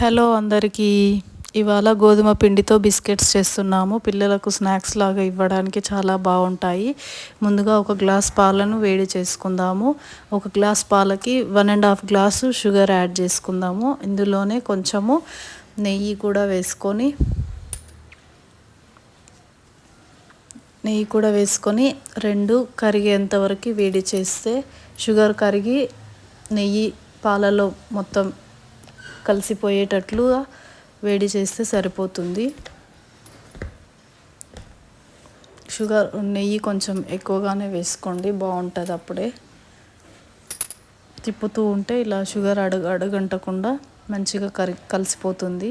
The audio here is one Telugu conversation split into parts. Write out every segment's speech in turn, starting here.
హలో అందరికీ. ఇవాళ గోధుమ పిండితో బిస్కెట్స్ చేస్తున్నాము. పిల్లలకు స్నాక్స్ లాగా ఇవ్వడానికి చాలా బాగుంటాయి. ముందుగా ఒక గ్లాస్ పాలను వేడి చేసుకుందాము. ఒక గ్లాస్ పాలకి one and half glass sugar add చేసుకుందాము. ఇందులోనే కొంచెము నెయ్యి కూడా వేసుకొని నెయ్యి కూడా వేసుకొని రెండు కరిగేంత వరకు వేడి చేస్తే షుగర్ కరిగి నెయ్యి పాలలో మొత్తం కలిసిపోయేటట్లుగా వేడి చేస్తే సరిపోతుంది. షుగర్ నెయ్యి కొంచెం ఎక్కువగానే వేసుకోండి బాగుంటుంది అప్పుడే. తిప్పుతూ ఉంటే ఇలా షుగర్ అడుగు అడుగంటకుండా మంచిగా కరి కలిసిపోతుంది.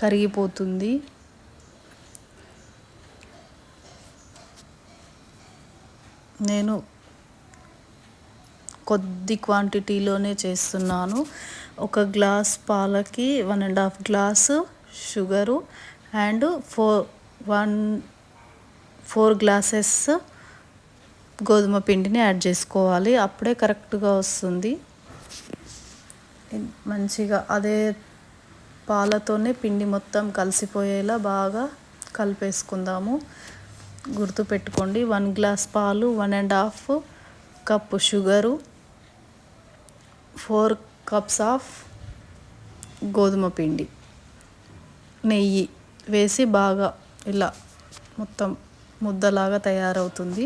కరిగిపోతుంది. నేను కొద్ది క్వాంటిటీలోనే చేస్తున్నాను. ఒక గ్లాస్ పాలకి one and half glass sugar and four one four glasses గోధుమ పిండిని యాడ్ చేసుకోవాలి. అప్పుడే కరెక్ట్గా వస్తుంది. మంచిగా అదే పాలతోనే పిండి మొత్తం కలిసిపోయేలా బాగా కలిపేసుకుందాము. గుర్తుపెట్టుకోండి వన్ గ్లాస్ పాలు one and half cup sugar four cups of గోధుమ పిండి. నెయ్యి వేసి బాగా ఇలా మొత్తం ముద్దలాగా తయారవుతుంది.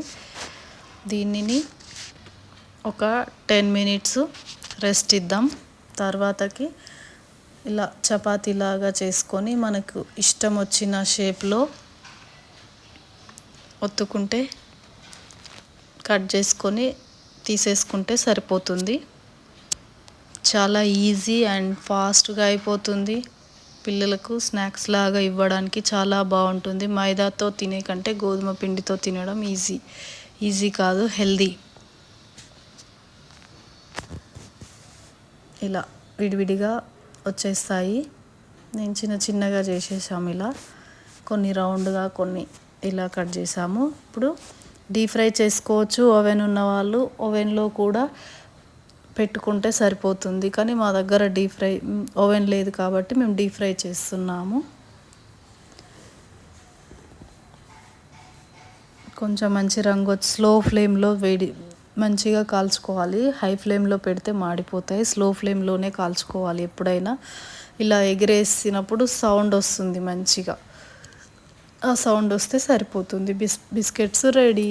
దీనిని ఒక టెన్ మినిట్స్ రెస్ట్ ఇద్దాం. తర్వాతకి ఇలా చపాతీలాగా చేసుకొని మనకు ఇష్టం వచ్చిన షేప్లో ఒత్తుకుంటే కట్ చేసుకొని తీసేసుకుంటే సరిపోతుంది. చాలా ఈజీ అండ్ ఫాస్ట్గా అయిపోతుంది. పిల్లలకు స్నాక్స్ లాగా ఇవ్వడానికి చాలా బాగుంటుంది. మైదాతో తినే కంటే గోధుమ పిండితో తినడం ఈజీ ఈజీ కాదు హెల్దీ ఇలా విడివిడిగా వచ్చేస్తాయి. నేను చిన్న చిన్నగా చేసేసాము ఇలా. కొన్ని రౌండ్గా కొన్ని ఇలా కట్ చేసాము. ఇప్పుడు డీప్ ఫ్రై చేసుకోవచ్చు. ఓవెన్ ఉన్న వాళ్ళు ఓవెన్లో కూడా పెట్టుకుంటే సరిపోతుంది. కానీ మా దగ్గర డీప్ ఫ్రై ఓవెన్ లేదు కాబట్టి మేము డీప్ ఫ్రై చేస్తున్నాము. కొంచెం మంచి రంగు వచ్చి స్లో ఫ్లేమ్లో వేడి మంచిగా కాల్చుకోవాలి. హై ఫ్లేమ్లో పెడితే మాడిపోతాయి. స్లో ఫ్లేమ్లోనే కాల్చుకోవాలి ఎప్పుడైనా. ఇలా ఎగిరేసినప్పుడు సౌండ్ వస్తుంది మంచిగా. ఆ సౌండ్ వస్తే సరిపోతుంది. బిస్ బిస్కెట్స్ రెడీ.